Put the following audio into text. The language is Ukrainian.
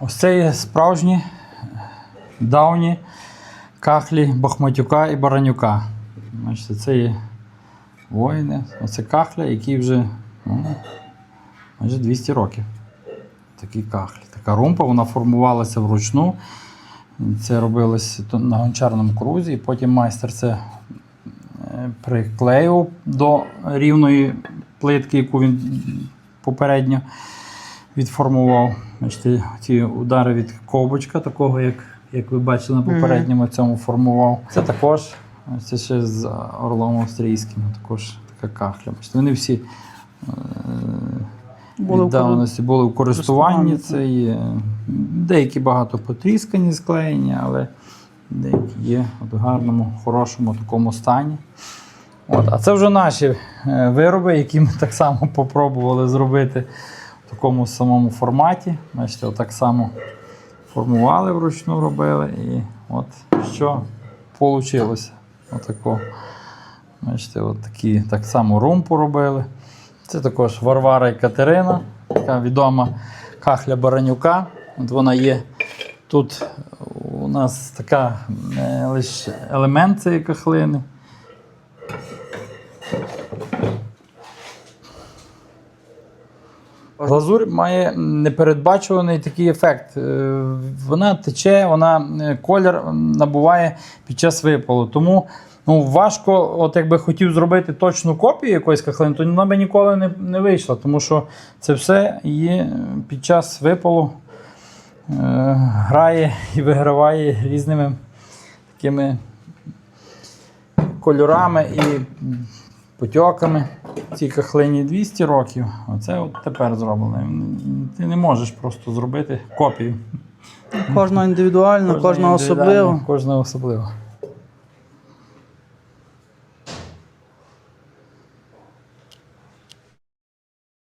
Ось це є справжні давні кахлі Бахматюка і Баранюка. Бачите, це є воїни. Оце кахля, які вже ну, майже 200 років. Такі кахлі. Така румпа, вона формувалася вручну. Це робилось на гончарному крузі, і потім майстер це е, приклеїв до рівної плитки, яку він попередньо відформував. Бачите, ті удари від ковбочка, такого, як, як ви бачили на попередньому цьому формував. Це також, це ще з орлом австрійським, також така кахля. Бачите, вони всі е, Були в давності були в користуванні. користуванні, Це є. Деякі багато потріскані, склеєні, але деякі є в гарному, хорошому такому стані. От, а це вже наші е, вироби, які ми так само попробували зробити в такому самому форматі. Бачите, отак само формували вручну робили. І от що вийшло. Отако. Бачите, от такі так само румпу робили. Це також Варвара і Катерина, така відома кахля Баранюка. От вона є. Тут у нас така е, лише елемент цієї кахлини. Глазурь має непередбачуваний такий ефект. Е, Вона тече, вона е, колір набуває під час випалу. Тому ну, важко, от якби хотів зробити точну копію якоїсь кахлини, то вона би ніколи не, не вийшла, тому що це все є під час випалу е, грає і виграває різними такими кольорами і потьоками. Цій кахлині 200 років, оце от тепер зроблено. Ти не можеш просто зробити копію. Кожного індивідуально, кожного індивідуально, особливо. Кожного особливо.